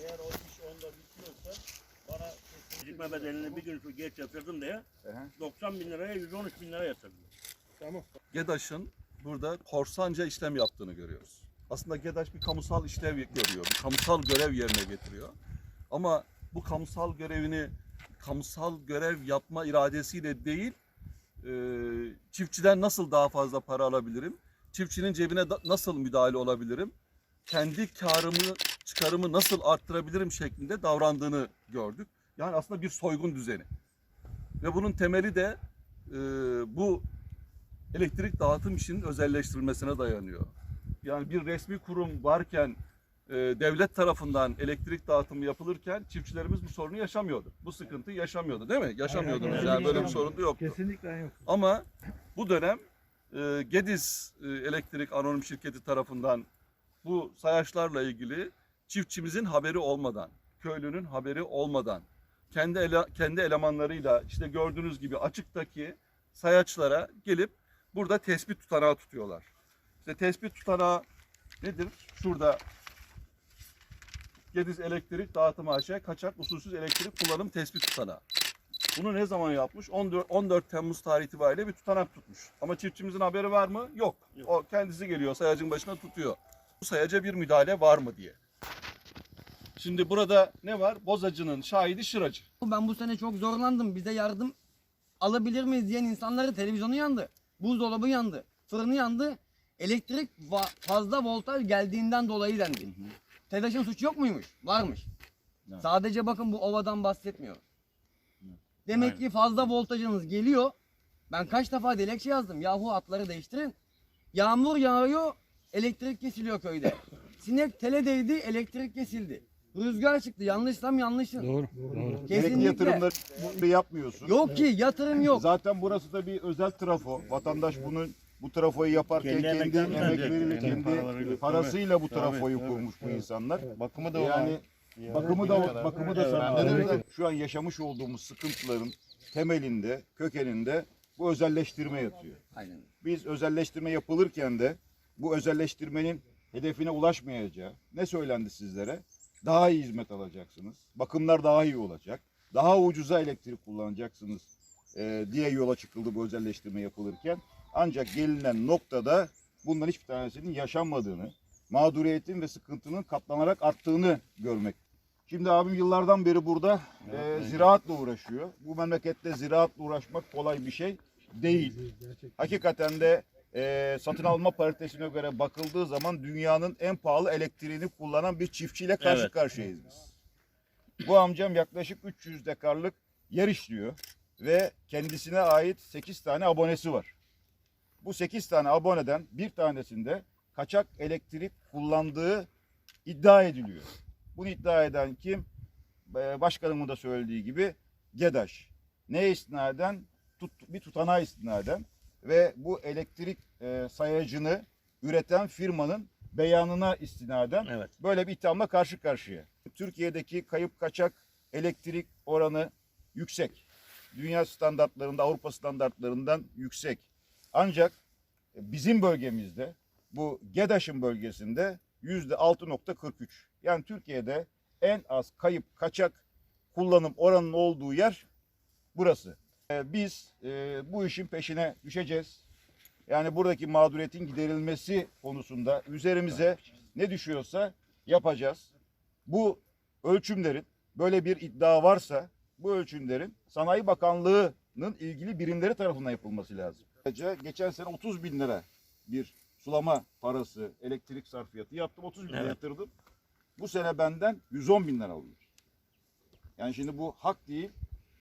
Eğer o iş onda bitiyorsa bana kesinlikle bedelini bir gün şu geç yatırdım diye 90 bin liraya 113 bin lira yatırdım. GEDAŞ'ın burada korsanca işlem yaptığını görüyoruz. Aslında GEDAŞ bir kamusal işlev görüyor, bir kamusal görev yerine getiriyor. Ama bu kamusal görevini kamusal görev yapma iradesiyle değil, e, çiftçiden nasıl daha fazla para alabilirim, çiftçinin cebine da- nasıl müdahale olabilirim, kendi karımı, çıkarımı nasıl arttırabilirim şeklinde davrandığını gördük. Yani aslında bir soygun düzeni. Ve bunun temeli de e, bu elektrik dağıtım işinin özelleştirilmesine dayanıyor. Yani bir resmi kurum varken e, devlet tarafından elektrik dağıtımı yapılırken çiftçilerimiz bu sorunu yaşamıyordu. Bu sıkıntıyı yaşamıyordu değil mi? Yaşamıyordunuz aynen. yani böyle bir sorun da yoktu. Kesinlikle yok. Ama bu dönem e, Gediz e, Elektrik Anonim Şirketi tarafından bu sayaçlarla ilgili çiftçimizin haberi olmadan, köylünün haberi olmadan, kendi ele, kendi elemanlarıyla işte gördüğünüz gibi açıktaki sayaçlara gelip burada tespit tutanağı tutuyorlar. İşte tespit tutanağı nedir? Şurada Gediz Elektrik Dağıtım AŞ kaçak usulsüz elektrik kullanım tespit tutanağı. Bunu ne zaman yapmış? 14, 14 Temmuz tarihi itibariyle bir tutanak tutmuş. Ama çiftçimizin haberi var mı? Yok. Yok. O kendisi geliyor sayacın başına tutuyor. Bu sayaca bir müdahale var mı diye. Şimdi burada ne var? Bozacının şahidi şıracı. Ben bu sene çok zorlandım. Bize yardım alabilir miyiz diyen insanları televizyonu yandı. Buzdolabı yandı. Fırını yandı. Elektrik fazla voltaj geldiğinden dolayı dendi. TEDAŞ'ın suçu yok muymuş? Varmış. Evet. Sadece bakın bu ovadan bahsetmiyor. Demek Aynen. ki fazla voltajınız geliyor. Ben kaç defa dilekçe yazdım. Yahu hatları değiştirin. Yağmur yağıyor, elektrik kesiliyor köyde. Sinek tele değdi, elektrik kesildi. Rüzgar çıktı. Yanlışsam yanlışım. Doğru. Doğru. Gerekli Kesinlikle. yatırımları yapmıyorsun. Yok ki yatırım yok. Zaten burası da bir özel trafo. Vatandaş bunun bu trafoyu yaparken Kendi kendi, emekleriyle emekleriyle, kendi parasıyla bu trafoyu kurmuş bu insanlar. Bakımı da Yani bakımı da bakımı da öyle. Şu an yaşamış olduğumuz sıkıntıların temelinde, kökeninde bu özelleştirme yatıyor. Aynen. Biz özelleştirme yapılırken de bu özelleştirmenin hedefine ulaşmayacağı ne söylendi sizlere? Daha iyi hizmet alacaksınız. Bakımlar daha iyi olacak. Daha ucuza elektrik kullanacaksınız e, diye yola çıkıldı bu özelleştirme yapılırken. Ancak gelinen noktada bunların hiçbir tanesinin yaşanmadığını, mağduriyetin ve sıkıntının katlanarak arttığını görmek. Şimdi abim yıllardan beri burada e, ziraatla uğraşıyor. Bu memlekette ziraatla uğraşmak kolay bir şey değil. Hakikaten de e, satın alma paritesine göre bakıldığı zaman dünyanın en pahalı elektriğini kullanan bir çiftçiyle karşı Evet. karşıyayız biz. Bu amcam yaklaşık 300 dekarlık yer işliyor ve kendisine ait 8 tane abonesi var. Bu 8 tane aboneden bir tanesinde kaçak elektrik kullandığı iddia ediliyor. Bunu iddia eden kim? Ee, Başkanımın da söylediği gibi GEDAŞ. Ne istinaden? Tut, bir tutanağa istinaden ve bu elektrik e, sayacını üreten firmanın beyanına istinaden Evet. böyle bir ithamla karşı karşıya. Türkiye'deki kayıp kaçak elektrik oranı yüksek. Dünya standartlarında, Avrupa standartlarından yüksek. Ancak bizim bölgemizde, bu GEDAŞ'ın bölgesinde yüzde 6.43. Yani Türkiye'de en az kayıp kaçak kullanım oranının olduğu yer burası. Ee, Biz e, bu işin peşine düşeceğiz. Yani buradaki mağduriyetin giderilmesi konusunda üzerimize ne düşüyorsa yapacağız. Bu ölçümlerin böyle bir iddia varsa bu ölçümlerin Sanayi Bakanlığı'nın ilgili birimleri tarafından yapılması lazım. Geçen sene 30 bin lira bir sulama parası, elektrik sarfiyatı yaptım. 30 bin lira Evet. yatırdım. Bu sene benden 110 bin lira alıyor. Yani şimdi bu hak değil,